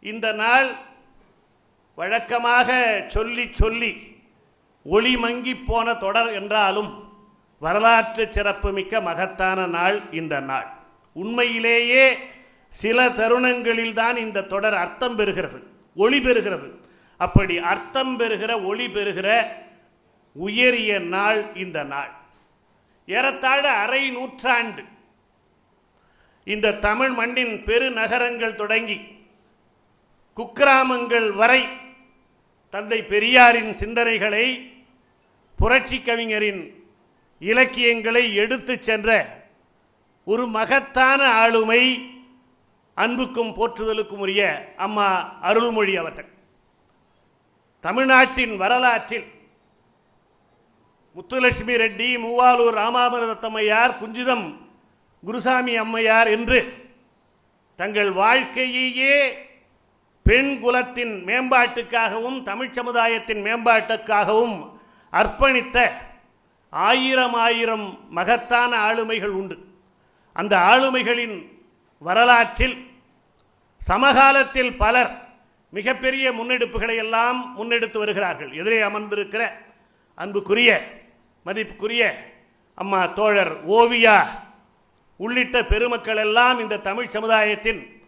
இந்த நாள் வழக்கமாக சொல்லி சொல்லி ஒளி மங்கி போன தொடர் என்றாலும் வரலாற்று சிறப்புமிக்க மகத்தான நாள் இந்த நாள். உண்மையிலேயே சில தருணங்களில்தான் இந்த தொடர் அர்த்தம் பெறுகிறது ஒளி பெறுகிறது. அப்படி அர்த்தம் பெறுகிற ஒளி பெறுகிற உயரிய நாள் இந்த நாள். ஏறத்தாழ அரை நூற்றாண்டு இந்த தமிழ் மண்ணின் பெருநகரங்கள் தொடங்கி குக்கிராமங்கள் வரை தந்தை பெரியாரின் சிந்தனைகளை புரட்சி கவிஞரின் இலக்கியங்களை எடுத்துச் சென்ற ஒரு மகத்தான ஆளுமை அன்புக்கும் போற்றுதலுக்கும் உரிய அம்மா அருள்மொழி அவர்கள். தமிழ்நாட்டின் வரலாற்றில் முத்துலட்சுமி ரெட்டி மூவாலூர் ராமாமிரதத்தம்மையார் குஞ்சிதம் குருசாமி அம்மையார் என்று தங்கள் வாழ்க்கையையே பெண் குலத்தின் மேம்பாட்டுக்காகவும் தமிழ் சமுதாயத்தின் மேம்பாட்டுக்காகவும் அர்ப்பணித்த ஆயிரம் ஆயிரம் மகத்தான ஆளுமைகள் உண்டு. அந்த ஆளுமைகளின் வரலாற்றில் சமகாலத்தில் பலர் மிகப்பெரிய முன்னெடுப்புகளை எல்லாம் முன்னெடுத்து வருகிறார்கள். எதிரே அமர்ந்திருக்கிற அன்புக்குரிய மதிப்புக்குரிய அம்மா தோழர் ஓவியா உள்ளிட்ட பெருமக்கள் எல்லாம் இந்த தமிழ் சமுதாயத்தின்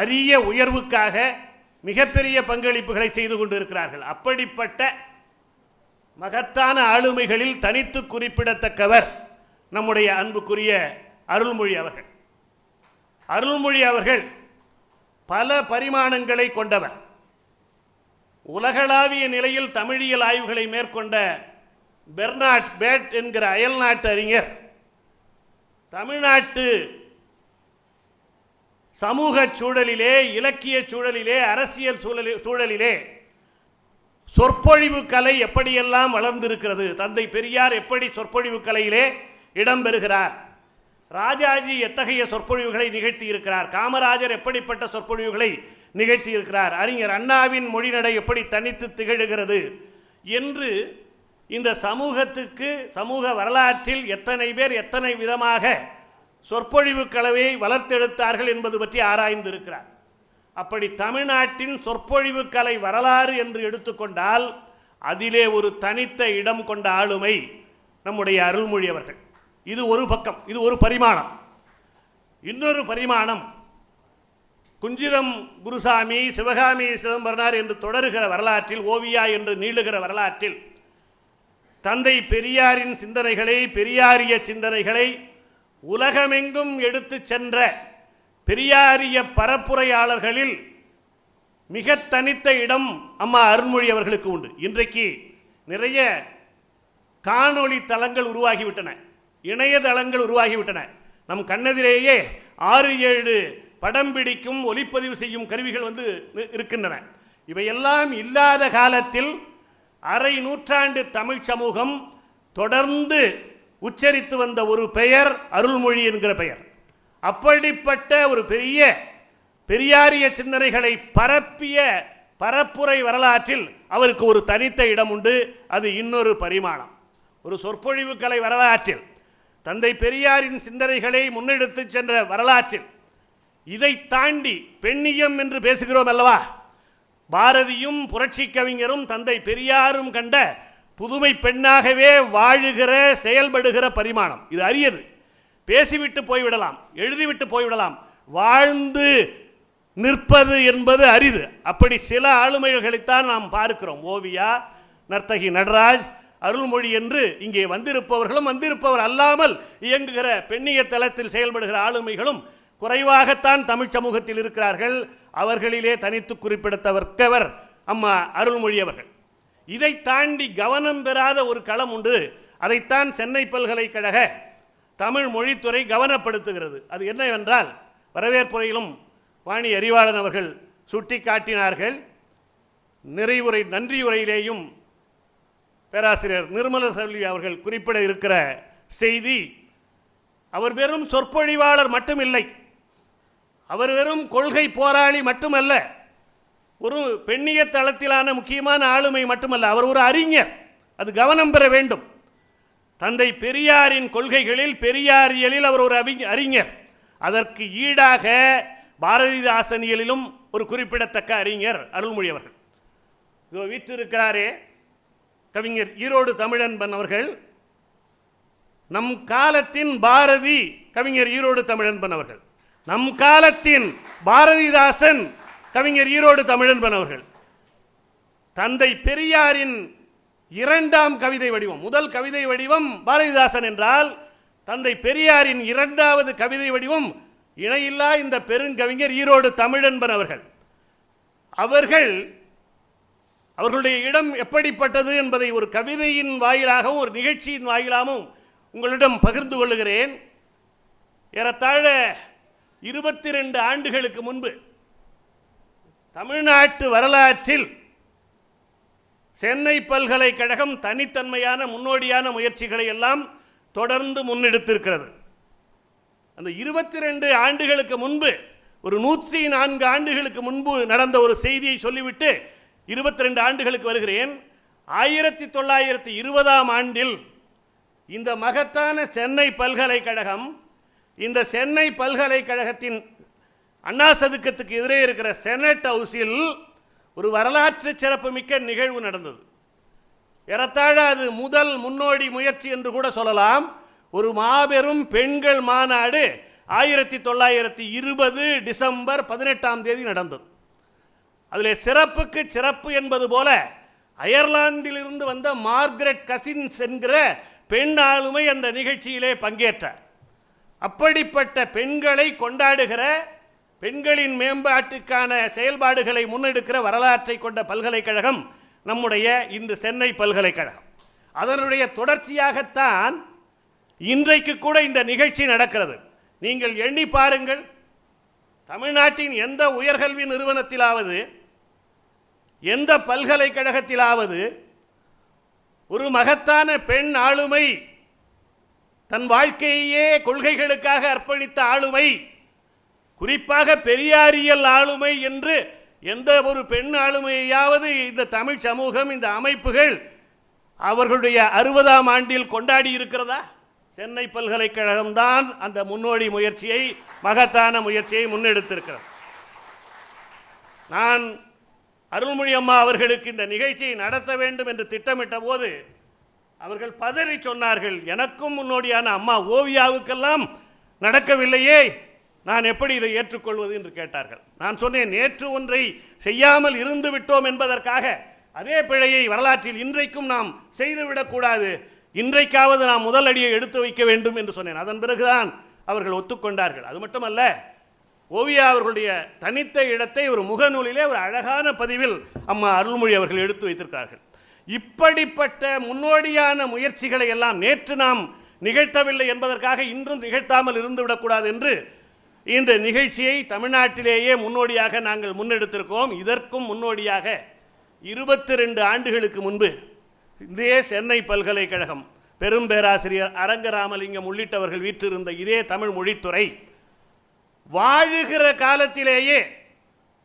அரிய உயர்வுக்காக மிகப்பெரிய பங்களிப்புகளை செய்து கொண்டிருக்கிறார்கள். அப்படிப்பட்ட மகத்தான ஆளுமைகளில் தனித்து குறிப்பிடத்தக்கவர் நம்முடைய அன்புக்குரிய அருள்மொழி அவர்கள். அருள்மொழி அவர்கள் பல பரிமாணங்களை கொண்டவர். உலகளாவிய நிலையில் தமிழியல் ஆய்வுகளை மேற்கொண்ட பெர்னாட் பேட் என்கிற அயல்நாட்டு அறிஞர் தமிழ்நாட்டு சமூக சூழலிலே இலக்கிய சூழலிலே அரசியல் சூழலில் சூழலிலே சொற்பொழிவு கலை எப்படியெல்லாம் வளர்ந்திருக்கிறது தந்தை பெரியார் எப்படி சொற்பொழிவு கலையிலே இடம்பெறுகிறார் ராஜாஜி எத்தகைய சொற்பொழிவுகளை நிகழ்த்தி இருக்கிறார் காமராஜர் எப்படிப்பட்ட சொற்பொழிவுகளை நிகழ்த்தி இருக்கிறார் அறிஞர் அண்ணாவின் மொழிநடை எப்படி தனித்து திகழுகிறது என்று இந்த சமூகத்துக்கு சமூக வரலாற்றில் எத்தனை பேர் எத்தனை விதமாக சொற்பொழிவு கலவையை வளர்த்தெடுத்தார்கள் என்பது பற்றி ஆராய்ந்திருக்கிறார். அப்படி தமிழ்நாட்டின் சொற்பொழிவு கலை வரலாறு என்று எடுத்துக்கொண்டால் அதிலே ஒரு தனித்த இடம் கொண்ட ஆளுமை நம்முடைய அருள்மொழி அவர்கள். இது ஒரு பக்கம் இது ஒரு பரிமாணம். இன்னொரு பரிமாணம் குஞ்சிதம் குருசாமி சிவகாமி சிதம்பரனார் என்று தொடருகிற வரலாற்றில் ஓவியா என்று நீளுகிற வரலாற்றில் தந்தை பெரியாரின் சிந்தனைகளை பெரியாரிய சிந்தனைகளை உலகமெங்கும் எடுத்து சென்ற பெரியாரிய பரப்புரையாளர்களில் மிக தனித்த இடம் அம்மா அருண்மொழி அவர்களுக்கு உண்டு. இன்றைக்கு நிறைய காணொளி தளங்கள் உருவாகிவிட்டன. இணையதளங்கள் உருவாகிவிட்டன. நம் கண்ணெதிரேயே ஆறு ஏழு படம் பிடிக்கும் ஒளிப்பதிவு செய்யும் கருவிகள் வந்து இருக்கின்றன. இவையெல்லாம் இல்லாத காலத்தில் அரை நூற்றாண்டு தமிழ் சமூகம் தொடர்ந்து உச்சரித்து வந்த ஒரு பெயர் அருள்மொழி என்கிற பெயர். அப்படிப்பட்ட ஒரு பெரிய பெரியாரிய சிந்தனைகளை பரப்பிய பரப்புரை வரலாற்றில் அவருக்கு ஒரு தனித்த இடம் உண்டு. அது இன்னொரு பரிமாணம். ஒரு சொற்பொழிவு கலை வரலாற்றில் தந்தை பெரியாரின் சிந்தனைகளை முன்னெடுத்துச் சென்ற வரலாற்றில் இதை தாண்டி பெண்ணியம் என்று பேசுகிறோம் அல்லவா? பாரதியும் புரட்சி கவிஞரும் தந்தை பெரியாரும் கண்ட புதுமை பெண்ணாகவே வாழுகிற செயல்படுகிற பரிமாணம். இது அரியது. பேசிவிட்டு போய்விடலாம் எழுதிவிட்டு போய்விடலாம். வாழ்ந்து நிற்பது என்பது அரிது. அப்படி சில ஆளுமைகளைத்தான் நாம் பார்க்கிறோம். ஓவியா நர்த்தகி நடராஜ் அருள்மொழி என்று இங்கே வந்திருப்பவர்களும் வந்திருப்பவர் அல்லாமல் இயங்குகிற பெண்ணிய தளத்தில் செயல்படுகிற ஆளுமைகளும் குறைவாகத்தான் தமிழ் சமூகத்தில் இருக்கிறார்கள். அவர்களிலே தனித்து குறிப்பிடத்தவர்க்கவர் அம்மா அருள்மொழி அவர்கள். இதை தாண்டி கவனம் பெறாத ஒரு களம் உண்டு. அதைத்தான் சென்னை பல்கலைக்கழக தமிழ் மொழித்துறை கவனப்படுத்துகிறது. அது என்னவென்றால் வரவேற்புரையிலும் வாணி அறிவாளன் அவர்கள் சுட்டி காட்டினார்கள் நிறைவுரை நன்றியுரையிலேயும் பேராசிரியர் நிர்மலர் செல்வி அவர்கள் குறிப்பிட இருக்கிற செய்தி அவர் வெறும் சொற்பொழிவாளர் மட்டுமில்லை. அவர் வெறும் கொள்கை போராளி மட்டுமல்ல ஒரு பெண்ணிய தளத்திலான முக்கியமான ஆளுமை மட்டுமல்ல அவர் ஒரு அறிஞர். அது கவனம் பெற வேண்டும். தந்தை பெரியாரின் கொள்கைகளில் பெரியாரியலில் அவர் ஒரு அறிஞர். அதற்கு ஈடாக பாரதிதாசனியலிலும் ஒரு குறிப்பிடத்தக்க அறிஞர் அருள்மொழி அவர்கள். இதோ வீற்றிருக்கிறாரே கவிஞர் ஈரோடு தமிழன்பன் அவர்கள். நம் காலத்தின் பாரதி கவிஞர் ஈரோடு தமிழன்பன் அவர்கள். நம் காலத்தின் பாரதிதாசன் கவிஞர் ஈரோடு தமிழன்பன் அவர்கள். தந்தை பெரியாரின் இரண்டாம் கவிதை வடிவம் முதல் கவிதை வடிவம் பாரதிதாசன் என்றால் தந்தை பெரியாரின் இரண்டாவது கவிதை வடிவம் இணையில்லா இந்த பெருங்கவிஞர் ஈரோடு தமிழன்பன் அவர்கள். அவர்கள் அவர்களுடைய இடம் எப்படிப்பட்டது என்பதை ஒரு கவிதையின் வாயிலாகவும் ஒரு நிகழ்ச்சியின் வாயிலாகவும் உங்களிடம் பகிர்ந்து கொள்ளுகிறேன். ஏறத்தாழ இருபத்தி ரெண்டு ஆண்டுகளுக்கு முன்பு தமிழ்நாட்டு வரலாற்றில் சென்னை பல்கலைக்கழகம் தனித்தன்மையான முன்னோடியான முயற்சிகளை எல்லாம் தொடர்ந்து முன்னெடுத்திருக்கிறது. அந்த இருபத்தி ரெண்டு ஆண்டுகளுக்கு முன்பு ஒரு நூற்றி நான்கு ஆண்டுகளுக்கு முன்பு நடந்த ஒரு செய்தியை சொல்லிவிட்டு இருபத்தி ரெண்டு ஆண்டுகளுக்கு வருகிறேன். ஆயிரத்தி தொள்ளாயிரத்தி இருபதாம் ஆண்டில் இந்த மகத்தான சென்னை பல்கலைக்கழகம் இந்த சென்னை பல்கலைக்கழகத்தின் அண்ணா சதுக்கத்துக்கு எதிரே இருக்கிற செனட் ஹவுஸில் ஒரு வரலாற்று சிறப்புமிக்க நிகழ்வு நடந்தது. ஏறத்தாழ அது முதல் முன்னோடி முயற்சி என்று கூட சொல்லலாம். ஒரு மாபெரும் பெண்கள் மாநாடு ஆயிரத்தி தொள்ளாயிரத்தி இருபது டிசம்பர் பதினெட்டாம் தேதி நடந்தது. அதில் சிறப்புக்கு சிறப்பு என்பது போல அயர்லாந்திலிருந்து வந்த மார்கரெட் கசின்ஸ் என்கிற பெண் ஆளுமை அந்த நிகழ்ச்சியிலே பங்கேற்றார். அப்படிப்பட்ட பெண்களை கொண்டாடுகிற பெண்களின் மேம்பாட்டுக்கான செயல்பாடுகளை முன்னெடுக்கிற வரலாற்றை கொண்ட பல்கலைக்கழகம் நம்முடைய இந்த சென்னை பல்கலைக்கழகம். அதனுடைய தொடர்ச்சியாகத்தான் இன்றைக்கு கூட இந்த நிகழ்ச்சி நடக்கிறது. நீங்கள் எண்ணி பாருங்கள் தமிழ்நாட்டின் எந்த உயர்கல்வி நிறுவனத்திலாவது எந்த பல்கலைக்கழகத்திலாவது ஒரு மகத்தான பெண் ஆளுமை தன் வாழ்க்கையே கொள்கைகளுக்காக அர்ப்பணித்த ஆளுமை குறிப்பாக பெரியாரியல் ஆளுமை என்று எந்த ஒரு பெண் ஆளுமையாவது இந்த தமிழ் சமூகம் இந்த அமைப்புகள் அவர்களுடைய அறுபதாம் ஆண்டில் கொண்டாடி இருக்கிறதா? சென்னை பல்கலைக்கழகம் தான் அந்த முன்னோடி முயற்சியை மகத்தான முயற்சியை முன்னெடுத்திருக்கிறது. நான் அருள்மொழி அம்மா அவர்களுக்கு இந்த நிகழ்ச்சியை நடத்த வேண்டும் என்று திட்டமிட்ட போது அவர்கள் பதறி சொன்னார்கள். எனக்கும் முன்னோடியான அம்மா ஓவியாவுக்கெல்லாம் நடக்கவில்லையே. நான் எப்படி இதை ஏற்றுக்கொள்வது என்று கேட்டார்கள். நான் சொன்னேன் நேற்று ஒன்றை செய்யாமல் இருந்து விட்டோம் என்பதற்காக அதே பிழையை வரலாற்றில் இன்றைக்கும் நாம் செய்துவிடக்கூடாது இன்றைக்காவது நாம் முதல் அடியை எடுத்து வைக்க வேண்டும் என்று சொன்னேன். அதன் பிறகுதான் அவர்கள் ஒத்துக்கொண்டார்கள். அது மட்டுமல்ல ஓவியா அவர்களுடைய தனித்த இடத்தை ஒரு முகநூலிலே ஒரு அழகான பதிவில் அம்மா அருள்மொழி அவர்கள் எடுத்து வைத்திருக்கிறார்கள். இப்படிப்பட்ட முன்னோடியான முயற்சிகளை எல்லாம் நேற்று நாம் நிகழ்த்தவில்லை என்பதற்காக இன்றும் நிகழ்த்தாமல் இருந்துவிடக்கூடாது என்று இந்த நிகழ்ச்சியை தமிழ்நாட்டிலேயே முன்னோடியாக நாங்கள் முன்னெடுத்திருக்கோம். இதற்கும் முன்னோடியாக இருபத்தி ரெண்டு ஆண்டுகளுக்கு முன்பு இதே சென்னை பல்கலைக்கழகம் பெரும் பேராசிரியர் அரங்கராமலிங்கம் உள்ளிட்டவர்கள் வீற்றிருந்த இதே தமிழ் மொழித்துறை வாழுகிற காலத்திலேயே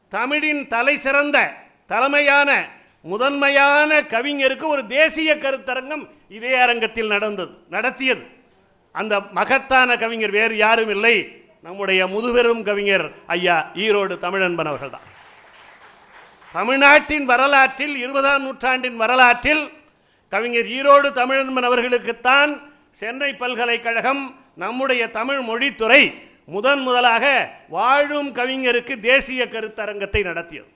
தமிழின் தலை சிறந்த தலைமையான முதன்மையான கவிஞருக்கு ஒரு தேசிய கருத்தரங்கம் இதே அரங்கத்தில் நடந்தது நடத்தியது. அந்த மகத்தான கவிஞர் வேறு யாரும் இல்லை. நம்முடைய முதுபெரும் கவிஞர் ஐயா ஈரோடு தமிழன்பன் அவர்கள்தான். தமிழ்நாட்டின் வரலாற்றில் இருபதாம் நூற்றாண்டின் வரலாற்றில் கவிஞர் ஈரோடு தமிழன்பன் அவர்களுக்குத்தான் சென்னை பல்கலைக்கழகம் நம்முடைய தமிழ் மொழித்துறை முதன் முதலாக வாழும் கவிஞருக்கு தேசிய கருத்தரங்கத்தை நடத்தியது.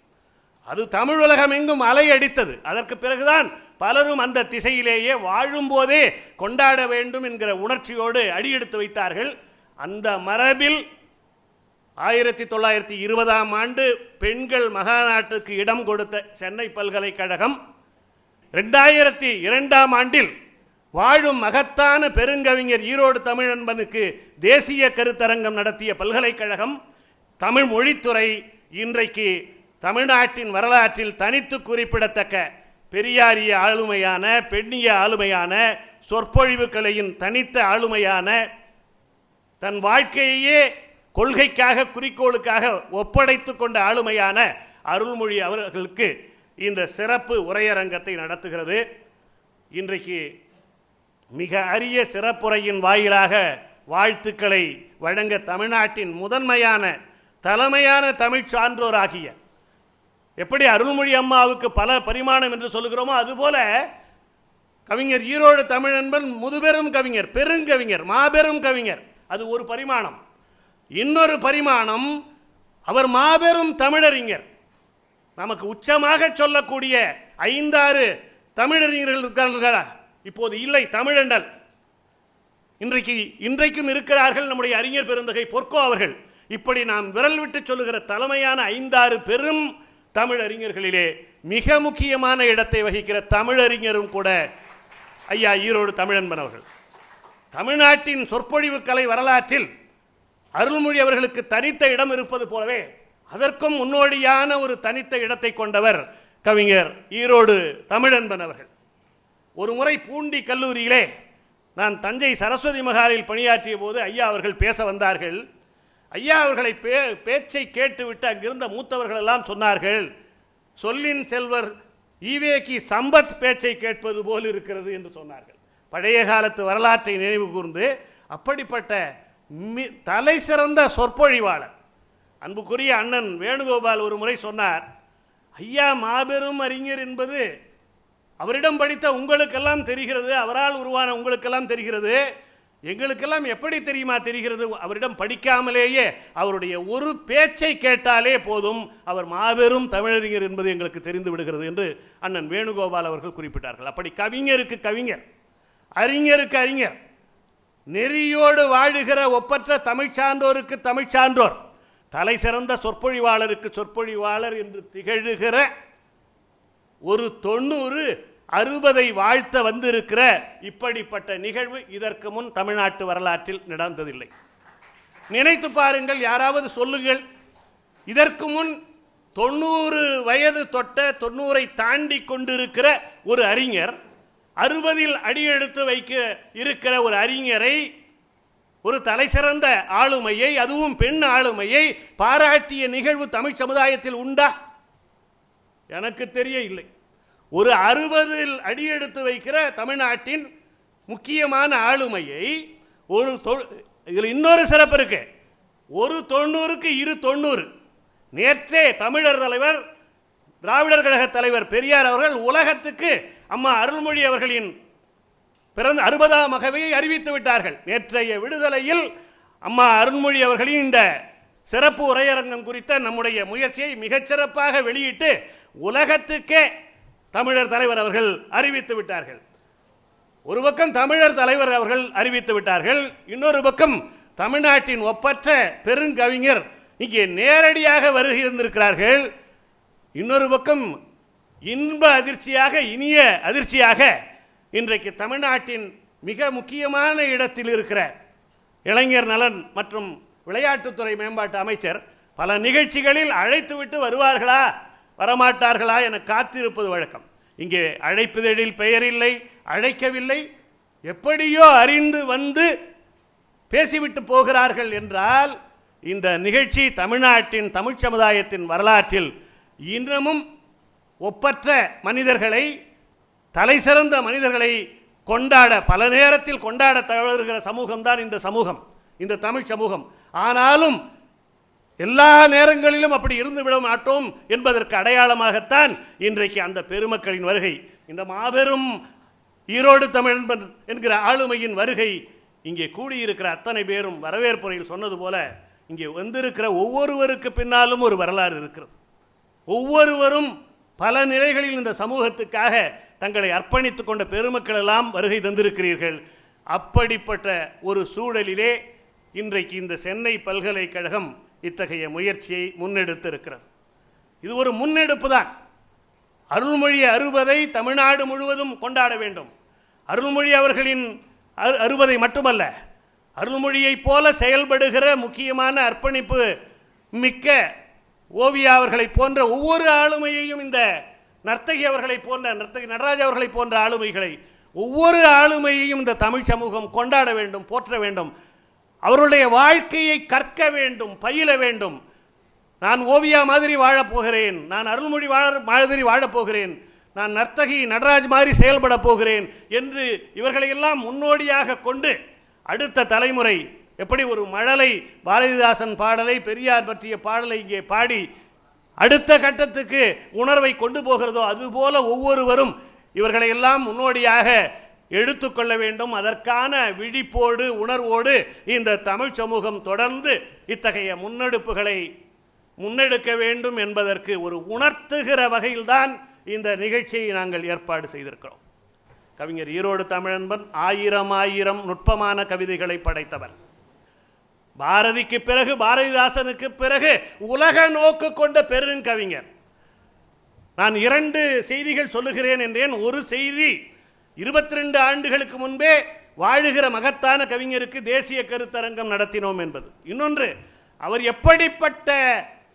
அது தமிழ் உலகம் எங்கும் அலையடித்தது அதற்கு பிறகுதான் பலரும் அந்த திசையிலேயே வாழும்போதே கொண்டாட வேண்டும் என்கிற உணர்ச்சியோடு அடியெடுத்து வைத்தார்கள். அந்த மரபில் ஆயிரத்தி தொள்ளாயிரத்தி இருபதாம் ஆண்டு பெண்கள் மகாநாட்டுக்கு இடம் கொடுத்த சென்னை பல்கலைக்கழகம் ரெண்டாயிரத்தி இரண்டாம் ஆண்டில் வாழும் மகத்தான பெருங்கவிஞர் ஈரோடு தமிழன்பனுக்கு தேசிய கருத்தரங்கம் நடத்திய பல்கலைக்கழகம் தமிழ் மொழித்துறை இன்றைக்கு தமிழ்நாட்டின் வரலாற்றில் தனித்து குறிப்பிடத்தக்க பெரியாரிய ஆளுமையான பெண்ணிய ஆளுமையான சொற்பொழிவு கலையின் தனித்த ஆளுமையான தன் வாழ்க்கையே கொள்கைக்காக குறிக்கோளுக்காக ஒப்படைத்து கொண்ட ஆளுமையான அருள்மொழி அவர்களுக்கு இந்த சிறப்பு உரையரங்கத்தை நடத்துகிறது. இன்றைக்கு மிக அரிய சிறப்புரையின் வாயிலாக வாழ்த்துக்களை வழங்க தமிழ்நாட்டின் முதன்மையான தலைமையான தமிழ் சான்றோராகிய எப்படி அருள்மொழி அம்மாவுக்கு பல பரிமாணம் என்று சொல்லுகிறோமோ அதுபோல கவிஞர் ஈரோடு தமிழ் நண்பன் முதுபெரும் கவிஞர் பெருங்கவிஞர் மாபெரும் கவிஞர் அது ஒரு பரிமாணம். இன்னொரு பரிமாணம் அவர் மாபெரும் தமிழறிஞர். நமக்கு உச்சமாக சொல்லக்கூடிய ஐந்தாறு தமிழறிஞர்கள் இருக்கிறார்களா இப்போது இல்லை தமிழண்டல். இன்றைக்கு இன்றைக்கும் இருக்கிறார்கள் நம்முடைய அறிஞர் பெருந்தகை பொற்கோ அவர்கள். இப்படி நாம் விரல் விட்டு சொல்லுகிற தலைமையான ஐந்தாறு பெரும் தமிழறிஞர்களிலே மிக முக்கியமான இடத்தை வகிக்கிற தமிழறிஞரும் கூட ஐயா ஈரோடு தமிழன்பன் அவர்கள். தமிழ்நாட்டின் சொற்பொழிவு கலை வரலாற்றில் அருள்மொழி அவர்களுக்கு தனித்த இடம் இருப்பது போலவே அதற்கும் முன்னோடியான ஒரு தனித்த இடத்தை கொண்டவர் கவிஞர் ஈரோடு தமிழன்பன் அவர்கள். ஒரு முறை பூண்டி கல்லூரியிலே நான் தஞ்சை சரஸ்வதி மகாலில் பணியாற்றிய போது ஐயா அவர்கள் பேச வந்தார்கள். ஐயா அவர்களை பே பேச்சை கேட்டுவிட்டு அங்கிருந்த மூத்தவர்கள் எல்லாம் சொன்னார்கள் சொல்லின் செல்வர் ஈவேக்கி சம்பத் பேச்சை கேட்பது போல் இருக்கிறது என்று சொன்னார்கள். பழைய காலத்து வரலாற்றை நினைவு கூர்ந்து அப்படிப்பட்ட மி தலை சிறந்த சொற்பொழிவாளர். அன்புக்குரிய அண்ணன் வேணுகோபால் ஒரு முறை சொன்னார் ஐயா மாபெரும் அறிஞர் என்பது அவரிடம் படித்த உங்களுக்கெல்லாம் தெரிகிறது அவரால் உருவான உங்களுக்கெல்லாம் தெரிகிறது. எங்களுக்கெல்லாம் எப்படி தெரியுமா தெரிகிறது? அவரிடம் படிக்காமலேயே அவருடைய ஒரு பேச்சை கேட்டாலே போதும். அவர் மாபெரும் தமிழறிஞர் என்பது எங்களுக்கு தெரிந்து விடுகிறது என்று அண்ணன் வேணுகோபால் அவர்கள் குறிப்பிட்டார்கள். அப்படி கவிஞருக்கு கவிஞர். அறிஞருக்கு அறிஞர். நெறியோடு வாழுகிற ஒப்பற்ற தமிழ்ச் சான்றோருக்கு தமிழ்ச் சான்றோர். தலை சிறந்த சொற்பொழிவாளருக்கு சொற்பொழிவாளர் என்று திகழுகிற ஒரு தொண்ணூறு அறுபதை வாழ்த்த வந்திருக்கிற இப்படிப்பட்ட நிகழ்வு இதற்கு முன் தமிழ்நாட்டு வரலாற்றில் நடந்ததில்லை. நினைத்து பாருங்கள் யாராவது சொல்லுங்கள். இதற்கு முன் தொண்ணூறு வயது தொட்ட தொண்ணூறை தாண்டி கொண்டிருக்கிற ஒரு அறிஞர் அறுபதில் அடியெடுத்து வைக்க இருக்கிற ஒரு அறிஞரை ஒரு தலைசிறந்த ஆளுமையை அதுவும் பெண் ஆளுமையை பாராட்டிய நிகழ்வு தமிழ் சமுதாயத்தில் உண்டா? எனக்கு தெரிய இல்லை ஒரு அறுபதில் அடியெடுத்து வைக்கிற தமிழ்நாட்டின் முக்கியமான ஆளுமையை ஒரு இதில் இன்னொரு சிறப்பு இருக்கு. ஒரு தொண்ணூறுக்கு இரு தொண்ணூறு. நேற்றே தமிழர் தலைவர் திராவிடர் கழக தலைவர் பெரியார் அவர்கள் உலகத்துக்கு அம்மா அருள்மொழி அவர்களின் பிறந்த அறுபதாம் மகவையை அறிவித்து விட்டார்கள். நேற்றைய விடுதலையில் அம்மா அருண்மொழி அவர்களின் இந்த சிறப்பு உரையரங்கம் குறித்த நம்முடைய முயற்சியை மிகச்சிறப்பாக வெளியிட்டு உலகத்துக்கே தமிழர் தலைவர் அவர்கள் அறிவித்து விட்டார்கள். ஒரு பக்கம் தமிழர் தலைவர் அவர்கள் அறிவித்து விட்டார்கள். இன்னொரு பக்கம் தமிழ்நாட்டின் ஒப்பற்ற பெருங்கவிஞர் இங்கே நேரடியாக வருகை இருந்திருக்கிறார்கள் இன்னொரு பக்கம் இன்ப அதிர்ச்சியாக இனிய அதிர்ச்சியாக இன்றைக்கு தமிழ்நாட்டின் மிக முக்கியமான இடத்தில் இருக்கிற இளைஞர் நலன் மற்றும் விளையாட்டுத்துறை மேம்பாட்டு அமைச்சர் பல நிகழ்ச்சிகளில் அழைத்துவிட்டு வருவார்களா வரமாட்டார்களா என காத்திருப்பது வழக்கம். இங்கே அழைப்புதழில் பெயர் இல்லை அழைக்கவில்லை எப்படியோ அறிந்து வந்து பேசிவிட்டு போகிறார்கள் என்றால் இந்த நிகழ்ச்சி தமிழ்நாட்டின் தமிழ் சமுதாயத்தின் வரலாற்றில் இன்னமும் ஒப்பற்ற மனிதர்களை தலை சிறந்த மனிதர்களை கொண்டாட பல நேரத்தில் கொண்டாட தவறுகிற சமூகம்தான் இந்த சமூகம் இந்த தமிழ் சமூகம். ஆனாலும் எல்லா நேரங்களிலும் அப்படி இருந்து விட மாட்டோம் என்பதற்கு அடையாளமாகத்தான் இன்றைக்கு அந்த பெருமக்களின் வருகை. இந்த மாபெரும் ஈரோடு தமிழ் என்கிற ஆளுமையின் வருகை இங்கே கூடியிருக்கிற அத்தனை பேரும் வரவேற்புரையில் சொன்னது போல இங்கே வந்திருக்கிற ஒவ்வொருவருக்கு பின்னாலும் ஒரு வரலாறு இருக்கிறது. ஒவ்வொருவரும் பல நிலைகளில் இந்த சமூகத்துக்காக தங்களை அர்ப்பணித்து கொண்ட பெருமக்கள் எல்லாம் வருகை தந்திருக்கிறீர்கள். அப்படிப்பட்ட ஒரு சூழலிலே இன்றைக்கு இந்த சென்னை பல்கலைக்கழகம் இத்தகைய முயற்சியை முன்னெடுத்திருக்கிறது. இது ஒரு முன்னெடுப்பு தான். அருள்மொழி அறுபதை தமிழ்நாடு முழுவதும் கொண்டாட வேண்டும். அருள்மொழி அவர்களின் அரு அறுபதை மட்டுமல்ல அருள்மொழியைப் போல செயல்படுகிற முக்கியமான அர்ப்பணிப்பு மிக்க ஓவியா அவர்களைப் போன்ற ஒவ்வொரு ஆளுமையையும் இந்த நர்த்தகி அவர்களைப் போன்ற நர்த்தகி நடராஜ் அவர்களைப் போன்ற ஆளுமைகளை ஒவ்வொரு ஆளுமையையும் இந்த தமிழ் சமூகம் கொண்டாட வேண்டும் போற்ற வேண்டும். அவருடைய வாழ்க்கையை கற்க வேண்டும் பயில வேண்டும். நான் ஓவியா மாதிரி வாழப்போகிறேன் நான் அருள்மொழி வாழ மாதிரி வாழப்போகிறேன் நான் நர்த்தகி நடராஜ் மாதிரி செயல்பட போகிறேன் என்று இவர்களையெல்லாம் முன்னோடியாக கொண்டு அடுத்த தலைமுறை எப்படி ஒரு மழலை பாரதிதாசன் பாடலை பெரியார் பற்றிய பாடலை இங்கே பாடி அடுத்த கட்டத்துக்கு உணர்வை கொண்டு போகிறதோ அதுபோல ஒவ்வொருவரும் இவர்களை எல்லாம் முன்னோடியாக எடுத்துக்கொள்ள வேண்டும். அதற்கான விழிப்போடு உணர்வோடு இந்த தமிழ் சமூகம் தொடர்ந்து இத்தகைய முன்னெடுப்புகளை முன்னெடுக்க வேண்டும் என்பதற்கு ஒரு உணர்த்துகிற வகையில்தான் இந்த நிகழ்ச்சியை நாங்கள் ஏற்பாடு செய்திருக்கிறோம். கவிஞர் ஈரோடு தமிழன்பன் ஆயிரம் ஆயிரம் நுட்பமான கவிதைகளை படைத்தவர். பாரதிக்கு பிறகு பாரதிதாசனுக்கு பிறகு உலக நோக்கு கொண்ட பெருங்கவிஞர். நான் இரண்டு செய்திகள் சொல்லுகிறேன் என்றேன். ஒரு செய்தி இருபத்தி ரெண்டு ஆண்டுகளுக்கு முன்பே வாழுகிற மகத்தான கவிஞருக்கு தேசிய கருத்தரங்கம் நடத்தினோம் என்பது. இன்னொன்று அவர் எப்படிப்பட்ட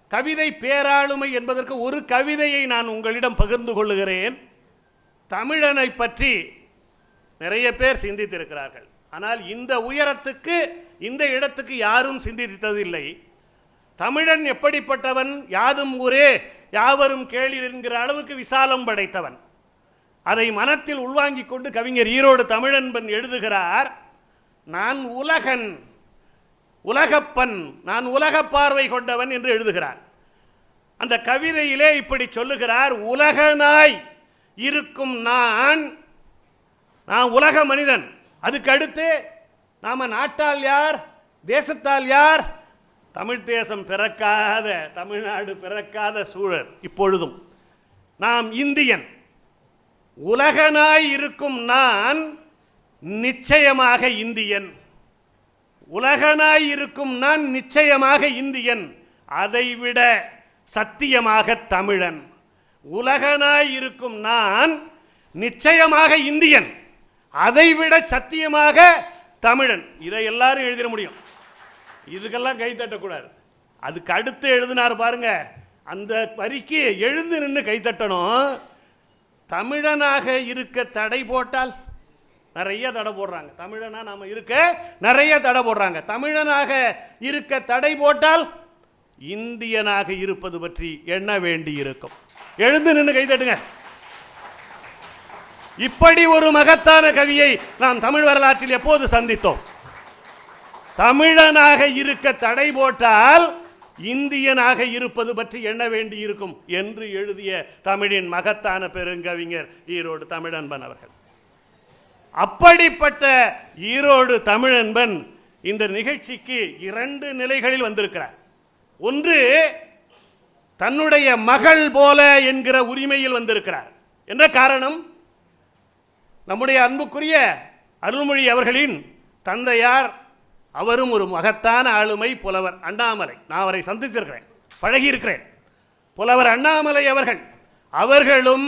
கவிதை பேராளுமை என்பதற்கு ஒரு கவிதையை நான் உங்களிடம் பகிர்ந்து கொள்ளுகிறேன். தமிழனை பற்றி நிறைய பேர் சிந்தித்திருக்கிறார்கள். ஆனால் இந்த உயரத்துக்கு இந்த இடத்துக்கு யாரும் சிந்தித்ததில்லை. தமிழன் எப்படிப்பட்டவன்? யாதும் ஊரே யாவரும் கேளீர் என்கிற அளவுக்கு விசாலம் படைத்தவன். அதை மனத்தில் உள்வாங்கிக் கொண்டு கவிஞர் ஈரோடு தமிழன்பன் எழுதுகிறார் நான் உலகன் உலகப்பன் நான் உலகப் பார்வை கொண்டவன் என்று எழுதுகிறார். அந்த கவிதையிலே இப்படி சொல்லுகிறார் உலகனாய் இருக்கும் நான் நான் உலக மனிதன். அதுக்கு அடுத்து நாட்டால் யார்? தேசத்தால் யார்? தமிழ் தேசம் பிறக்காத தமிழ்நாடு பிறக்காத சூழல் இப்பொழுதும். நாம் இந்தியன். உலகனாய் இருக்கும் நான் நிச்சயமாக இந்தியன். உலகனாய் இருக்கும் நான் நிச்சயமாக இந்தியன். அதைவிட சத்தியமாக தமிழன். உலகனாய் இருக்கும் நான் நிச்சயமாக இந்தியன். அதைவிட சத்தியமாக தமிழன். இதை எல்லாரும் எழுதிட முடியும். இதுக்கெல்லாம் கை தட்டக்கூடாது. அதுக்கு அடுத்து எழுதினார் பாருங்க. அந்த வரிக்கு எழுந்து நின்று கை தட்டணும். தமிழனாக இருக்க தடை போட்டால் நிறைய தடை போடுறாங்க. தமிழனா நாம் இருக்க நிறைய தடை போடுறாங்க. தமிழனாக இருக்க தடை போட்டால் இந்தியனாக இருப்பது பற்றி எண்ண வேண்டி இருக்கும் எழுந்து நின்று கை தட்டுங்க. இப்படி ஒரு மகத்தான கவியை நாம் தமிழ் வரலாற்றில் எப்போது சந்தித்தோம்? தமிழனாக இருக்க தடை போட்டால் இந்தியனாக இருப்பது பற்றி எண்ண வேண்டி இருக்கும் என்று எழுதிய தமிழின் மகத்தான பெருங்கவிஞர் ஈரோடு தமிழன்பன் அவர்கள். அப்படிப்பட்ட ஈரோடு தமிழன்பன் இந்த நிகழ்ச்சிக்கு இரண்டு நிலைகளில் வந்திருக்கிறார். ஒன்று தன்னுடைய மகள் போல என்கிற உரிமையில் வந்திருக்கிறார். என்ன காரணம்? நம்முடைய அன்புக்குரிய அருள்மொழி அவர்களின் தந்தையார் அவரும் ஒரு மகத்தான ஆளுமை புலவர் அண்ணாமலை. நான் அவரை சந்தித்திருக்கிறேன் பழகியிருக்கிறேன். புலவர் அண்ணாமலை அவர்கள் அவர்களும்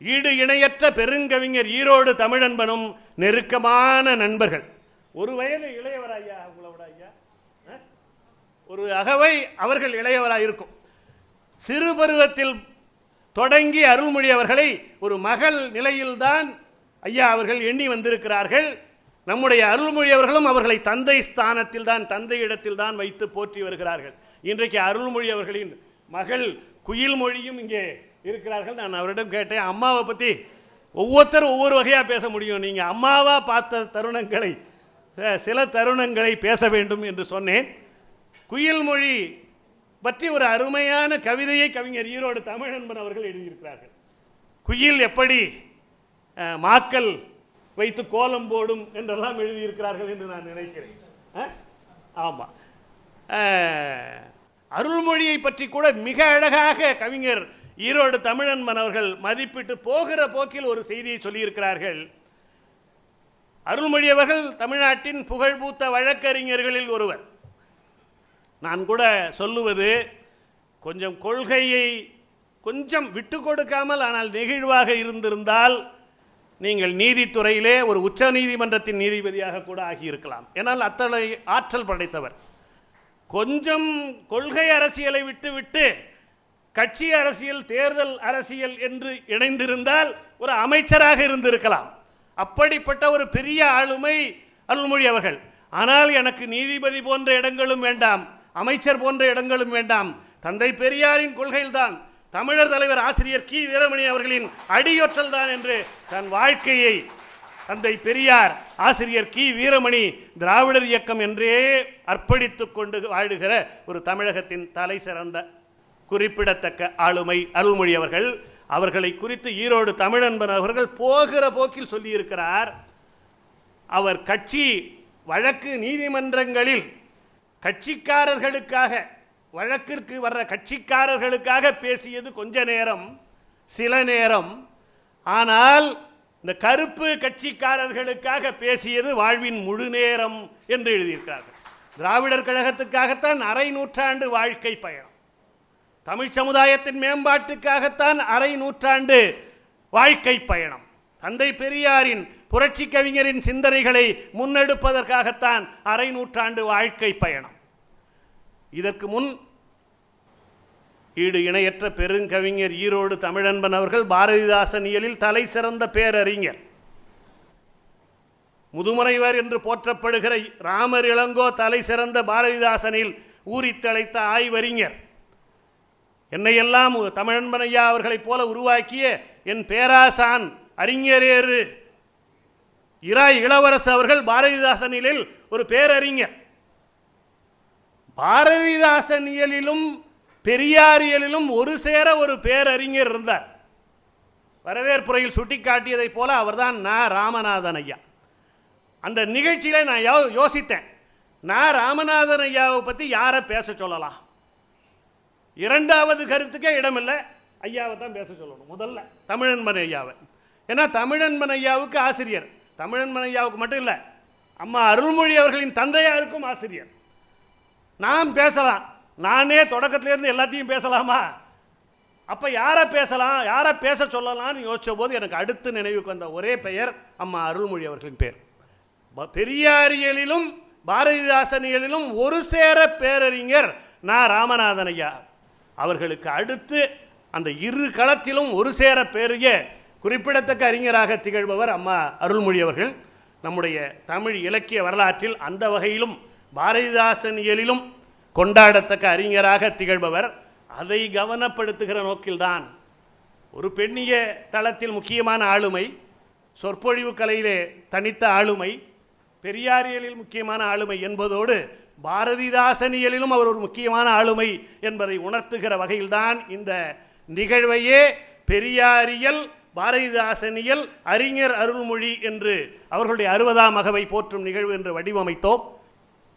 ஈடு இணையற்ற பெருங்கவிஞர் ஈரோடு தமிழன்பனும் நெருக்கமான நண்பர்கள். ஒரு வயது இளையவர் ஐயா ஐயா ஆ? ஒரு அகவை அவர்கள் இளையவராக இருக்கும் சிறு பருவத்தில் தொடங்கி அருள்மொழி அவர்களை ஒரு மகள் நிலையில்தான் ஐயா அவர்கள் எண்ணி வந்திருக்கிறார்கள். நம்முடைய அருள்மொழி அவர்களும் அவர்களை தந்தை ஸ்தானத்தில் தான் தந்தை இடத்தில் தான் வைத்து போற்றி வருகிறார்கள். இன்றைக்கு அருள்மொழி அவர்களின் மகள் குயில் மொழியும் இங்கே இருக்கிறார்கள். நான் அவரிடம் கேட்டேன் அம்மாவை பற்றி ஒவ்வொருத்தரும் ஒவ்வொரு வகையாக பேச முடியும். நீங்கள் அம்மாவாக பார்த்த தருணங்களை சில தருணங்களை பேச வேண்டும் என்று சொன்னேன். குயில் மொழி பற்றி ஒரு அருமையான கவிதையை கவிஞர் ஈரோடு தமிழன்பன் அவர்கள் எழுதியிருக்கிறார்கள். குயில் எப்படி மாக்கல் வைத்து கோலம் போடும் என்றெல்லாம் எழுதியிருக்கிறார்கள் என்று நான் நினைக்கிறேன். ஆமாம் அருள்மொழியை பற்றி கூட மிக அழகாக கவிஞர் ஈரோடு தமிழன் அவர்கள் மதிப்பிட்டு போகிற போக்கில் ஒரு செய்தியை சொல்லியிருக்கிறார்கள். அருள்மொழி அவர்கள் தமிழ்நாட்டின் புகழ்பூத்த வழக்கறிஞர்களில் ஒருவர். நான் கூட சொல்லுவது கொஞ்சம் கொள்கையை கொஞ்சம் விட்டு கொடுக்காமல் ஆனால் நெகிழ்வாக இருந்திருந்தால் நீங்கள் நீதித்துறையிலே ஒரு உச்ச நீதிமன்றத்தின் நீதிபதியாக கூட ஆகியிருக்கலாம். ஏன்னால் அத்தனை ஆற்றல் படைத்தவர். கொஞ்சம் கொள்கை அரசியலை விட்டுவிட்டு கட்சி அரசியல் தேர்தல் அரசியல் என்று இணைந்திருந்தால் ஒரு அமைச்சராக இருந்திருக்கலாம். அப்படிப்பட்ட ஒரு பெரிய ஆளுமை அருள்மொழி அவர்கள். ஆனால் எனக்கு நீதிபதி போன்ற இடங்களும் வேண்டாம் அமைச்சர் போன்ற இடங்களும் வேண்டாம். தந்தை பெரியாரின் கொள்கையில்தான் தமிழர் தலைவர் ஆசிரியர் கி. வீரமணி அவர்களின் அடியொற்றல் தான் என்று தன் வாழ்க்கையை தந்தை பெரியார் ஆசிரியர் கி. வீரமணி திராவிடர் இயக்கம் என்றே அர்ப்பணித்து கொண்டு வாழுகிற ஒரு தமிழகத்தின் தலை சிறந்த குறிப்பிடத்தக்க ஆளுமை அருள்மொழி அவர்கள். அவர்களை குறித்து ஈரோடு தமிழன்பன் அவர்கள் போகிற போக்கில் சொல்லியிருக்கிறார். அவர் கட்சி வழக்கு நீதிமன்றங்களில் கட்சிக்காரர்களுக்காக வழக்கிற்கு வர்ற கட்சிக்காரர்களுக்காக பேசியது கொஞ்ச நேரம் சில நேரம். ஆனால் இந்த கருப்பு கட்சிக்காரர்களுக்காக பேசியது வாழ்வின் முழு நேரம் என்று எழுதியிருக்கிறார்கள். திராவிடர் கழகத்துக்காகத்தான் அரை நூற்றாண்டு வாழ்க்கை பயணம். தமிழ் சமுதாயத்தின் மேம்பாட்டுக்காகத்தான் அரை நூற்றாண்டு வாழ்க்கை பயணம். தந்தை பெரியாரின் புரட்சி கவிஞரின் சிந்தனைகளை முன்னெடுப்பதற்காகத்தான் அரை நூற்றாண்டு வாழ்க்கை பயணம். இதற்கு முன் ஈடு இணையற்ற பெருங்கவிஞர் ஈரோடு தமிழன்பன் அவர்கள் பாரதிதாசன் இயலில் தலை சிறந்த பேரறிஞர். முதுமறைவர் என்று போற்றப்படுகிற ராமர் இளங்கோ தலை சிறந்த பாரதிதாசனில் ஊறித்தழைத்த ஆய்வறிஞர். என்னையெல்லாம் தமிழன்பன் ஐயா அவர்களைப் போல உருவாக்கிய என் பேராசான் அறிஞரேறு இரா இளவரசு அவர்கள் பாரதிதாசனில் ஒரு பேரறிஞர். பாரதிதாசனியலிலும் பெரியாரியலிலும் ஒரு சேர ஒரு பேரறிஞர் இருந்தார். வரவேற்புரையில் சுட்டிக்காட்டியதைப் போல அவர்தான் நா. ராமநாதன் ஐயா. அந்த நிகழ்ச்சியில் நான் யோ யோசித்தேன். நான் ராமநாதன் ஐயாவை பற்றி யாரை பேச சொல்லலாம்? இரண்டாவது கருத்துக்கே இடமில்லை. ஐயாவை தான் பேச சொல்லணும் முதல்ல. தமிழன்மன் ஐயாவை. ஏன்னா தமிழன்மன் ஐயாவுக்கு ஆசிரியர். தமிழன்மன் ஐயாவுக்கு மட்டும் இல்லை அம்மா அருள்மொழி அவர்களின் தந்தையாருக்கும் ஆசிரியர். நாம் பேசலாம். நானே தொடக்கத்திலேருந்து எல்லாத்தையும் பேசலாமா? அப்போ யாரை பேசலாம்? யாரை பேச சொல்லலாம்னு யோசித்த போது எனக்கு அடுத்து நினைவுக்கு வந்த ஒரே பெயர் அம்மா அருள்மொழி அவர்களின் பேர். ப- பெரியாரியலிலும் பாரதிதாசனியலிலும் ஒரு சேர பேரறிஞர் நான் ராமநாதன் ஐயா. அவர்களுக்கு அடுத்து அந்த இரு களத்திலும் ஒரு சேர பேரிய குறிப்பிடத்தக்க அறிஞராக திகழ்பவர் அம்மா அருள்மொழி அவர்கள். நம்முடைய தமிழ் இலக்கிய வரலாற்றில் அந்த வகையிலும் பாரதிதாசனியலிலும் கொண்டாடத்தக்க அறிஞராக திகழ்பவர். அதை கவனப்படுத்துகிற நோக்கில்தான். ஒரு பெண்ணிய தளத்தில் முக்கியமான ஆளுமை சொற்பொழிவு கலையிலே தனித்த ஆளுமை பெரியாரியலில் முக்கியமான ஆளுமை என்பதோடு பாரதிதாசனியலிலும் அவர் ஒரு முக்கியமான ஆளுமை என்பதை உணர்த்துகிற வகையில்தான் இந்த நிகழ்வையே பெரியாரியல் பாரதிதாசனியல் அறிஞர் அருள்மொழி என்று அவர்களுடைய அறுபதாம் அகவை போற்றும் நிகழ்வு என்று வடிவமைத்தோம்.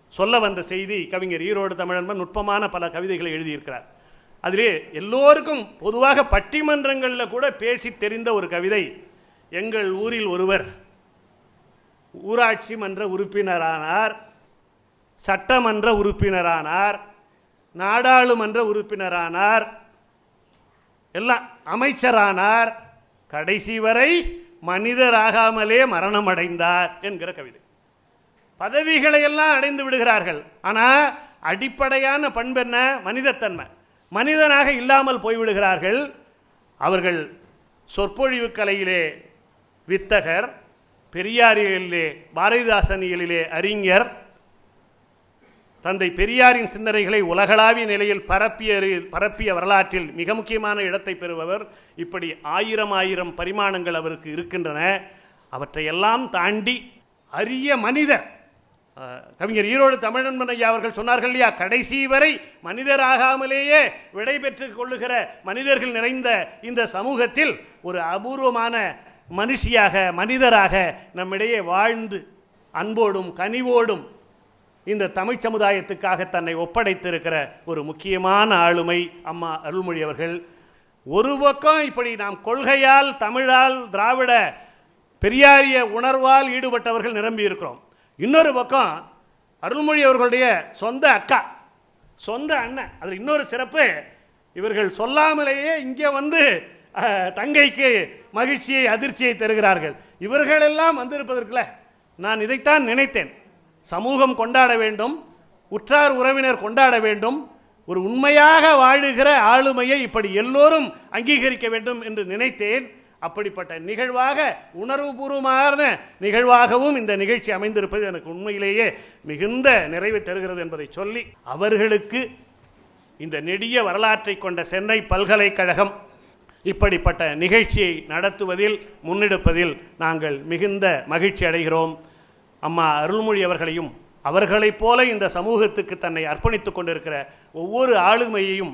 சொல்ல வந்த செய்தி கவிஞர் ஈரோடு தமிழன்பன் நுட்பமான பல கவிதைகளை எழுதியிருக்கிறார். அதிலே எல்லோருக்கும் பொதுவாக பட்டிமன்றங்களில் கூட பேசி தெரிந்த ஒரு கவிதை எங்கள் ஊரில் ஒருவர் ஊராட்சி மன்ற உறுப்பினரானார் சட்டமன்ற உறுப்பினரானார் நாடாளுமன்ற உறுப்பினரானார் எல்லாம் அமைச்சரானார் கடைசி வரை மனிதராகாமலே மரணமடைந்தார் என்கிற கவிதை. பதவிகளை எல்லாம் அடைந்து விடுகிறார்கள். ஆனால் அடிப்படையான பண்பு என்ன? மனிதத்தன்மை. மனிதனாக இல்லாமல் போய்விடுகிறார்கள். அவர்கள் சொற்பொழிவு கலையிலே வித்தகர் பெரியாரியலிலே பாரதிதாசனியலிலே அறிஞர் தந்தை பெரியாரின் சிந்தனைகளை உலகளாவிய நிலையில் பரப்பிய பரப்பிய வரலாற்றில் மிக முக்கியமான இடத்தை பெறுபவர் இப்படி ஆயிரம் ஆயிரம் பரிமாணங்கள் அவருக்கு இருக்கின்றன. அவற்றையெல்லாம் தாண்டி அரிய மனிதர் கவிஞர் ஈரோடு தமிழன்பன் ஐயா அவர்கள் சொன்னார்கள் இல்லையா? கடைசி வரை மனிதராகாமலேயே விடை கொள்ளுகிற மனிதர்கள் நிறைந்த இந்த சமூகத்தில் ஒரு அபூர்வமான மனுஷியாக மனிதராக நம்மிடையே வாழ்ந்து அன்போடும் கனிவோடும் இந்த தமிழ் சமுதாயத்துக்காக தன்னை ஒப்படைத்திருக்கிற ஒரு முக்கியமான ஆளுமை அம்மா அருள்மொழி அவர்கள். ஒரு பக்கம் இப்படி நாம் கொள்கையால் தமிழால் திராவிட பெரியாரிய உணர்வால் ஈடுபட்டவர்கள் நிரம்பி இருக்கிறோம் இன்னொரு பக்கம் அருள்மொழி அவர்களுடைய சொந்த அக்கா சொந்த அண்ணன். அதில் இன்னொரு சிறப்பு இவர்கள் சொல்லாமலேயே இங்கே வந்து தங்கைக்கு மகிழ்ச்சியை அதிர்ச்சியை தருகிறார்கள். இவர்களெல்லாம் வந்திருப்பதற்குல நான் இதைத்தான் நினைத்தேன். சமூகம் கொண்டாட வேண்டும் உற்றார் உறவினர் கொண்டாட வேண்டும் ஒரு உண்மையாக வாழுகிற ஆளுமையை இப்படி எல்லோரும் அங்கீகரிக்க வேண்டும் என்று நினைத்தேன். அப்படிப்பட்ட நிகழ்வாக உணர்வுபூர்வமான நிகழ்வாகவும் இந்த நிகழ்ச்சி அமைந்திருப்பது எனக்கு உண்மையிலேயே மிகுந்த நிறைவை தருகிறது என்பதை சொல்லி அவர்களுக்கு இந்த நெடிய வரலாற்றை கொண்ட சென்னை பல்கலைக்கழகம் இப்படிப்பட்ட நிகழ்ச்சியை நடத்துவதில் முன்னெடுப்பதில் நாங்கள் மிகுந்த மகிழ்ச்சி அடைகிறோம். அம்மா அருள்மொழி அவர்களையும் அவர்களைப் போல இந்த சமூகத்துக்கு தன்னை அர்ப்பணித்துக் கொண்டிருக்கிற ஒவ்வொரு ஆளுமையையும்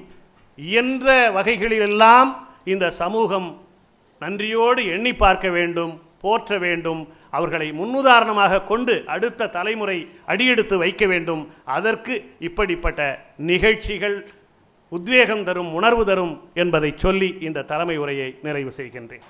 இயன்ற வகைகளிலெல்லாம் இந்த சமூகம் நன்றியோடு எண்ணி பார்க்க வேண்டும் போற்ற வேண்டும் அவர்களை முன்னுதாரணமாக கொண்டு அடுத்த தலைமுறை அடியெடுத்து வைக்க வேண்டும். அதற்கு இப்படிப்பட்ட நிகழ்ச்சிகள் உத்வேகம் தரும் உணர்வு தரும் என்பதை சொல்லி இந்த தலைமை உரையை நிறைவு செய்கின்றேன்.